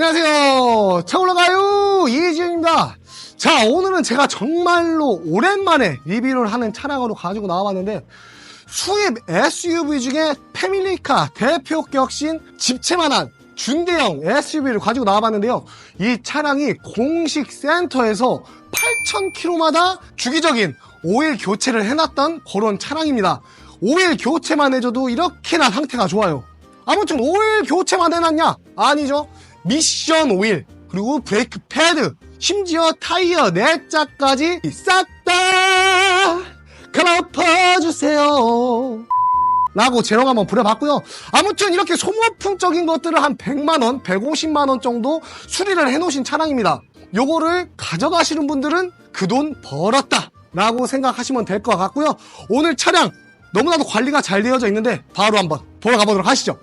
안녕하세요. 차 올라가요. 이지윤입니다. 자, 오늘은 제가 정말로 오랜만에 리뷰를 하는 차량으로 가지고 나와봤는데, 수입 SUV 중에 패밀리카 대표 격신 집채만한 중대형 SUV를 가지고 나와봤는데요. 이 차량이 공식 센터에서 8,000km마다 주기적인 오일 교체를 해놨던 그런 차량입니다. 오일 교체만 해줘도 이렇게나 상태가 좋아요. 아무튼 오일 교체만 해놨냐? 아니죠. 미션 오일, 그리고 브레이크 패드, 심지어 타이어 네 짝까지 싹다 갈아퍼주세요. 라고 제롱 한번 부려봤고요. 아무튼 이렇게 소모품적인 것들을 한 100만원, 150만원 정도 수리를 해놓으신 차량입니다. 요거를 가져가시는 분들은 그 돈 벌었다. 라고 생각하시면 될 것 같고요. 오늘 차량 너무나도 관리가 잘 되어져 있는데 바로 한번 보러 가보도록 하시죠.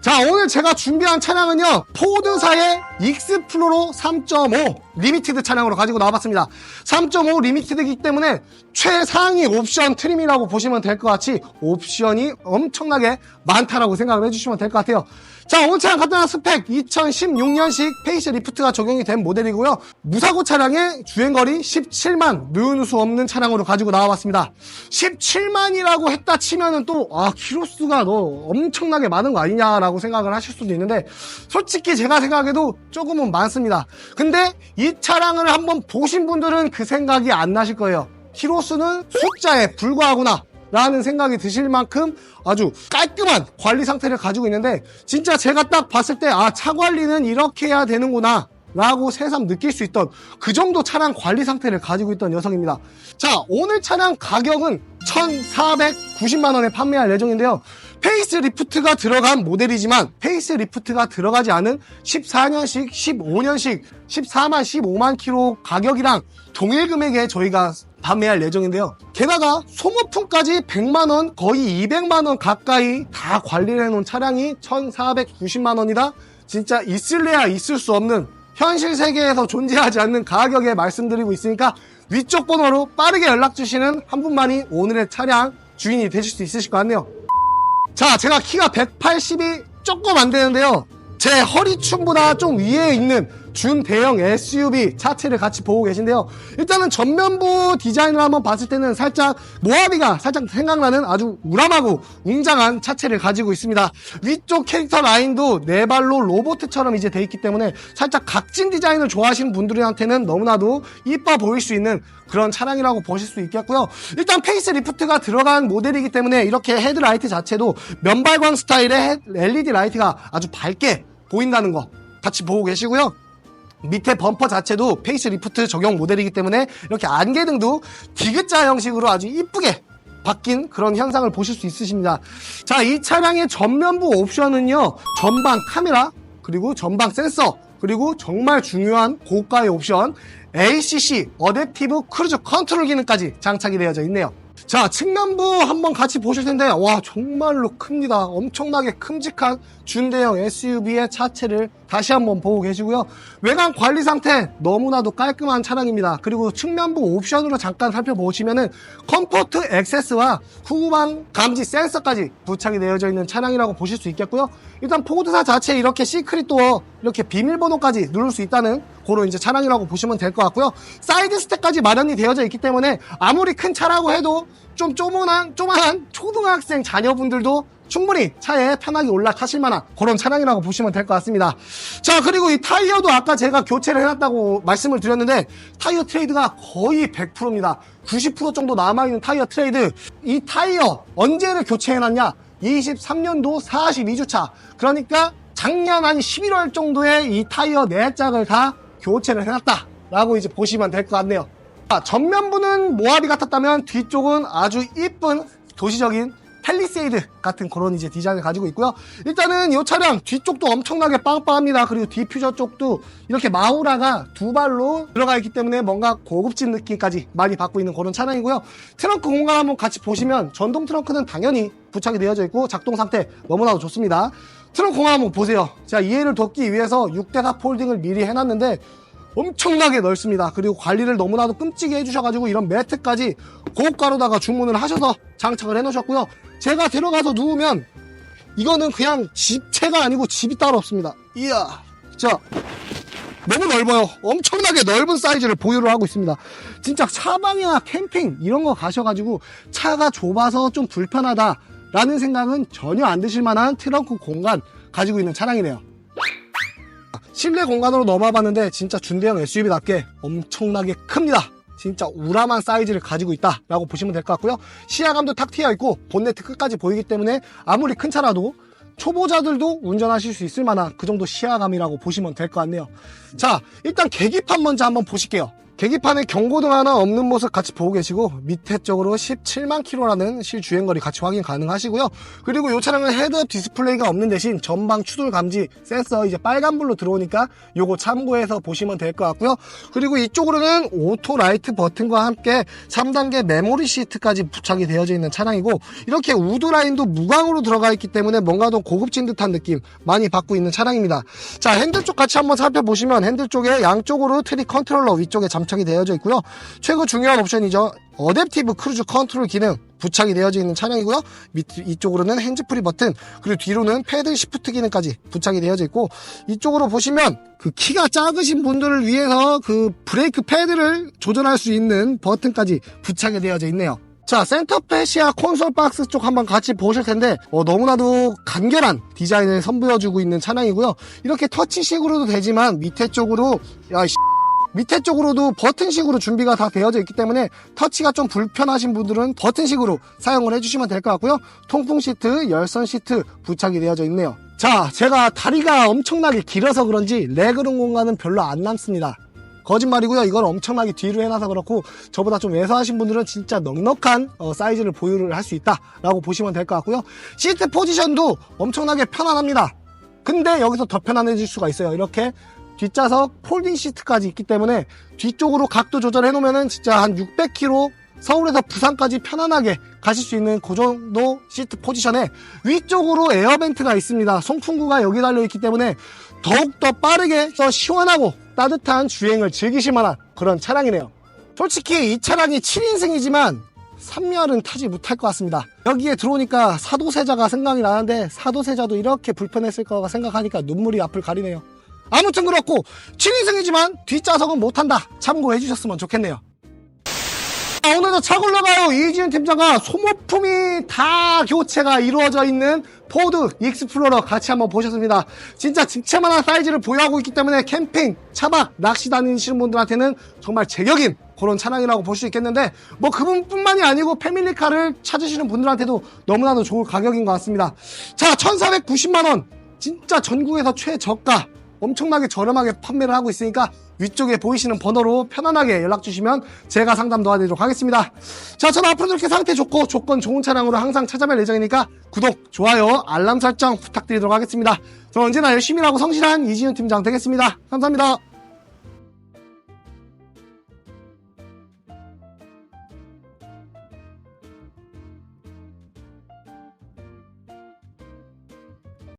자 오늘 제가 준비한 차량은요 포드사의 익스플로러 3.5 리미티드 차량으로 가지고 나와봤습니다. 3.5 리미티드이기 때문에 최상위 옵션 트림이라고 보시면 될 것 같이 옵션이 엄청나게 많다라고 생각을 해주시면 될 것 같아요 자 오늘 차량 간단한 스펙 2016년식 페이스 리프트가 적용이 된 모델이고요. 무사고 차량의 주행거리 17만 누수 없는 차량으로 가지고 나와봤습니다. 17만이라고 했다 치면은 또아 키로수가 너 엄청나게 많은 거 아니냐라고 생각을 하실 수도 있는데 솔직히 제가 생각해도 조금은 많습니다. 근데 이 차량을 한번 보신 분들은 그 생각이 안 나실 거예요. 키로수는 숫자에 불과하구나 라는 생각이 드실 만큼 아주 깔끔한 관리 상태를 가지고 있는데 진짜 제가 딱 봤을 때 아 차 관리는 이렇게 해야 되는구나 라고 새삼 느낄 수 있던 그 정도 차량 관리 상태를 가지고 있던 녀석입니다. 자 오늘 차량 가격은 1490만원에 판매할 예정인데요. 페이스 리프트가 들어간 모델이지만 페이스 리프트가 들어가지 않은 14년식 15년식 14만 15만 킬로 가격이랑 동일 금액에 저희가 판매할 예정인데요. 게다가 소모품까지 100만원, 거의 200만원 가까이 다 관리를 해놓은 차량이 1490만원이다? 진짜 있을래야 있을 수 없는 현실 세계에서 존재하지 않는 가격에 말씀드리고 있으니까 위쪽 번호로 빠르게 연락 주시는 한 분만이 오늘의 차량 주인이 되실 수 있으실 것 같네요. 자, 제가 키가 180이 조금 안 되는데요. 제 허리춤보다 좀 위에 있는 준 대형 SUV 차체를 같이 보고 계신데요. 일단은 전면부 디자인을 한번 봤을 때는 살짝 모하비가 살짝 생각나는 아주 우람하고 웅장한 차체를 가지고 있습니다. 위쪽 캐릭터 라인도 네 발로 로보트처럼 이제 돼 있기 때문에 살짝 각진 디자인을 좋아하시는 분들한테는 너무나도 이뻐 보일 수 있는 그런 차량이라고 보실 수 있겠고요. 일단 페이스 리프트가 들어간 모델이기 때문에 이렇게 헤드라이트 자체도 면발광 스타일의 LED 라이트가 아주 밝게 보인다는 거 같이 보고 계시고요. 밑에 범퍼 자체도 페이스 리프트 적용 모델이기 때문에 이렇게 안개 등도 디귿자 형식으로 아주 이쁘게 바뀐 그런 현상을 보실 수 있으십니다. 자, 이 차량의 전면부 옵션은요, 전방 카메라, 그리고 전방 센서, 그리고 정말 중요한 고가의 옵션, ACC, 어댑티브 크루즈 컨트롤 기능까지 장착이 되어져 있네요. 자, 측면부 한번 같이 보실 텐데, 와, 정말로 큽니다. 엄청나게 큼직한 준대형 SUV의 차체를 다시 한번 보고 계시고요. 외관 관리 상태 너무나도 깔끔한 차량입니다. 그리고 측면부 옵션으로 잠깐 살펴보시면은 컴포트 액세스와 후방 감지 센서까지 부착이 되어져 있는 차량이라고 보실 수 있겠고요. 일단 포드사 자체 이렇게 시크릿 도어 이렇게 비밀번호까지 누를 수 있다는 그런 이제 차량이라고 보시면 될 것 같고요. 사이드 스택까지 마련이 되어져 있기 때문에 아무리 큰 차라고 해도 좀 조그만한 조그만한 초등학생 자녀분들도 충분히 차에 편하게 올라타실 만한 그런 차량이라고 보시면 될 것 같습니다. 자, 그리고 이 타이어도 아까 제가 교체를 해놨다고 말씀을 드렸는데 타이어 트레이드가 거의 100%입니다. 90% 정도 남아있는 타이어 트레이드. 이 타이어 언제를 교체해놨냐? 23년도 42주차. 그러니까 작년 한 11월 정도에 이 타이어 4짝을 다 교체를 해놨다. 라고 이제 보시면 될 것 같네요. 자, 전면부는 모하비 같았다면 뒤쪽은 아주 이쁜 도시적인 펠리세이드 같은 그런 이제 디자인을 가지고 있고요. 일단은 이 차량 뒤쪽도 엄청나게 빵빵합니다. 그리고 디퓨저 쪽도 이렇게 마우라가 두 발로 들어가 있기 때문에 뭔가 고급진 느낌까지 많이 받고 있는 그런 차량이고요. 트렁크 공간 한번 같이 보시면 전동 트렁크는 당연히 부착이 되어져 있고 작동 상태 너무나도 좋습니다. 트렁크 공간 한번 보세요. 제가 이해를 돕기 위해서 6대4 폴딩을 미리 해놨는데 엄청나게 넓습니다. 그리고 관리를 너무나도 끔찍이 해주셔가지고 이런 매트까지 고가로다가 주문을 하셔서 장착을 해놓으셨고요. 제가 들어가서 누우면 이거는 그냥 집채가 아니고 집이 따로 없습니다. 이야 자, 너무 넓어요. 엄청나게 넓은 사이즈를 보유를 하고 있습니다. 진짜 차방이나 캠핑 이런 거 가셔가지고 차가 좁아서 좀 불편하다 라는 생각은 전혀 안 드실 만한 트렁크 공간 가지고 있는 차량이네요. 실내 공간으로 넘어봤는데 진짜 준대형 SUV답게 엄청나게 큽니다. 진짜 우람한 사이즈를 가지고 있다라고 보시면 될 것 같고요. 시야감도 탁 트여 있고 본네트 끝까지 보이기 때문에 아무리 큰 차라도 초보자들도 운전하실 수 있을 만한 그 정도 시야감이라고 보시면 될 것 같네요. 자, 일단 계기판 먼저 한번 보실게요. 계기판에 경고등 하나 없는 모습 같이 보고 계시고 밑에 쪽으로 17만 킬로라는 실주행거리 같이 확인 가능하시고요. 그리고 이 차량은 헤드업 디스플레이가 없는 대신 전방 추돌 감지 센서 이제 빨간불로 들어오니까 요거 참고해서 보시면 될 것 같고요. 그리고 이쪽으로는 오토 라이트 버튼과 함께 3단계 메모리 시트까지 부착이 되어져 있는 차량이고 이렇게 우드 라인도 무광으로 들어가 있기 때문에 뭔가 더 고급진 듯한 느낌 많이 받고 있는 차량입니다. 자 핸들 쪽 같이 한번 살펴보시면 핸들 쪽에 양쪽으로 트리 컨트롤러 위쪽에 장착이 되어져 있고요. 최고 중요한 옵션이죠. 어댑티브 크루즈 컨트롤 기능 부착이 되어져 있는 차량이고요. 밑 이쪽으로는 핸즈프리 버튼 그리고 뒤로는 패들 시프트 기능까지 부착이 되어져 있고 이쪽으로 보시면 그 키가 작으신 분들을 위해서 그 브레이크 패드를 조절할 수 있는 버튼까지 부착이 되어져 있네요. 자, 센터페시아 콘솔 박스 쪽 한번 같이 보실 텐데, 어, 너무나도 간결한 디자인을 선보여주고 있는 차량이고요. 이렇게 터치식으로도 되지만, 밑에 쪽으로, 야, 이 밑에 쪽으로도 버튼식으로 준비가 다 되어져 있기 때문에 터치가 좀 불편하신 분들은 버튼식으로 사용을 해주시면 될 것 같고요. 통풍 시트, 열선 시트 부착이 되어져 있네요. 자, 제가 다리가 엄청나게 길어서 그런지 레그룸 공간은 별로 안 남습니다. 거짓말이고요. 이걸 엄청나게 뒤로 해놔서 그렇고 저보다 좀 왜소하신 분들은 진짜 넉넉한 어, 사이즈를 보유를 할 수 있다라고 보시면 될 것 같고요. 시트 포지션도 엄청나게 편안합니다. 근데 여기서 더 편안해질 수가 있어요. 이렇게 뒷좌석 폴딩 시트까지 있기 때문에 뒤쪽으로 각도 조절해 놓으면은 진짜 한 600km 서울에서 부산까지 편안하게 가실 수 있는 그 정도 시트 포지션에 위쪽으로 에어벤트가 있습니다. 송풍구가 여기 달려 있기 때문에 더욱더 빠르게 더 시원하고 따뜻한 주행을 즐기실 만한 그런 차량이네요. 솔직히 이 차량이 7인승이지만 3열은 타지 못할 것 같습니다. 여기에 들어오니까 사도세자가 생각이 나는데 사도세자도 이렇게 불편했을 거가 생각하니까 눈물이 앞을 가리네요. 아무튼 그렇고 7인승이지만 뒷좌석은 못한다. 참고해 주셨으면 좋겠네요. 아, 오늘도 차 굴러가요. 이지은 팀장과 소모품이 다 교체가 이루어져 있는 포드 익스플로러 같이 한번 보셨습니다. 진짜 직체만한 사이즈를 보유하고 있기 때문에 캠핑, 차박, 낚시 다니시는 분들한테는 정말 제격인 그런 차량이라고 볼 수 있겠는데 뭐 그분뿐만이 아니고 패밀리카를 찾으시는 분들한테도 너무나도 좋을 가격인 것 같습니다. 자, 1,490만 원. 진짜 전국에서 최저가 엄청나게 저렴하게 판매를 하고 있으니까 위쪽에 보이시는 번호로 편안하게 연락 주시면 제가 상담 도와드리도록 하겠습니다. 자, 저는 앞으로도 이렇게 상태 좋고 조건 좋은 차량으로 항상 찾아뵐 예정이니까 구독, 좋아요, 알람 설정 부탁드리도록 하겠습니다. 저는 언제나 열심히 일하고 성실한 이지윤 팀장 되겠습니다. 감사합니다.